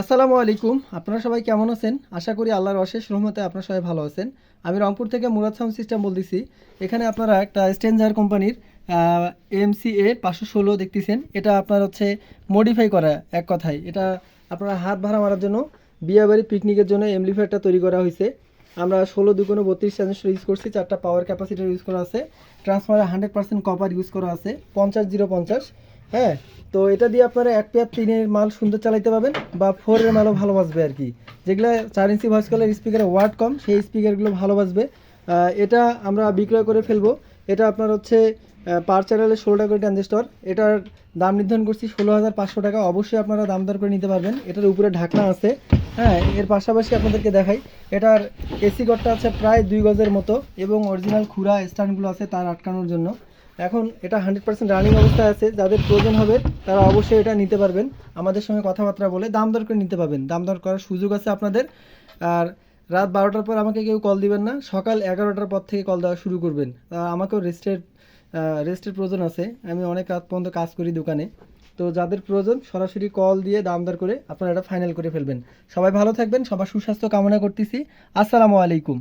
আসসালামু আলাইকুম। আপনারা সবাই কেমন আছেন? আশা করি আল্লাহর অশেষ রহমতে আপনারা সবাই ভালো আছেন। আমি রংপুর থেকে মুরাদ সাউন্ড সিস্টেম বলতেছি। এখানে আপনারা একটা স্ট্রেঞ্জার কোম্পানির এমসি এ পাঁচশো ষোলো দেখতেছেন। এটা আপনার হচ্ছে মডিফাই করা, এক কথায়। এটা আপনারা হাত ভাড়া মারার জন্য বিয়াবাড়ি পিকনিকের জন্য এমলিফায়ারটা তৈরি করা হয়েছে। আমরা ষোলো দুগুণ বত্রিশ ট্রানজিস্টার ইউজ করছি, চারটা পাওয়ার ক্যাপাসিটার ইউজ করা আছে। ট্রান্সফারে হান্ড্রেড পার্সেন্ট কপার ইউজ করা আছে, পঞ্চাশ জিরো পঞ্চাশ। হ্যাঁ? তো এটা দিয়ে আপনারা এক পেয়ার তিনের মাল সুন্দর চালাইতে পারবেন বা ফোরের মালও ভালো বাজবে আর কি। যেগুলো চার ইঞ্চি ভয়েস কলের স্পিকারের ওয়ার্ড কম, সেই স্পিকারগুলো ভালো বাজবে এটা আমরা বিক্রয় করে ফেলব। এটা আপনার হচ্ছে পার চ্যানেলে ষোলো টাকা করে ট্রানজিস্টর এটার দাম নির্ধারণ করছি ষোলো হাজার পাঁচশো টাকা। অবশ্যই আপনারা দাম দর করে নিতে পারবেন। এটার উপরে ঢাকনা আছে। হ্যাঁ এর পাশাপাশি আপনাদেরকে দেখাই। এটার এসি গড়টা আছে প্রায় দুই গজের মতো এবং অরিজিনাল খুরা স্ট্যান্ডগুলো আছে তার আটকানোর জন্য। এখন এটা হান্ড্রেড পার্সেন্ট রানিং অবস্থায় আছে, যাদের প্রয়োজন হবে তারা অবশ্যই এটা নিতে পারবেন। আমাদের সঙ্গে কথাবার্তা বলে দাম দর করে নিতে পারবেন। দাম দর করার সুযোগ আছে আপনাদের। আর রাত বারোটার পর আমাকে কেউ কল দিবেন না, সকাল এগারোটার পর থেকে কল দেওয়া শুরু করবেন। আমাকেও রেস্টের রেস্টের প্রয়োজন আছে। আমি অনেক রাত পর্যন্ত কাজ করি দোকানে। তো যাদের প্রয়োজন, সরাসরি কল দিয়ে দাম দর করে আপনারা এটা ফাইনাল করে ফেলবেন। সবাই ভালো থাকবেন, সবার সুস্বাস্থ্য কামনা করতেছি। আসসালামু আলাইকুম।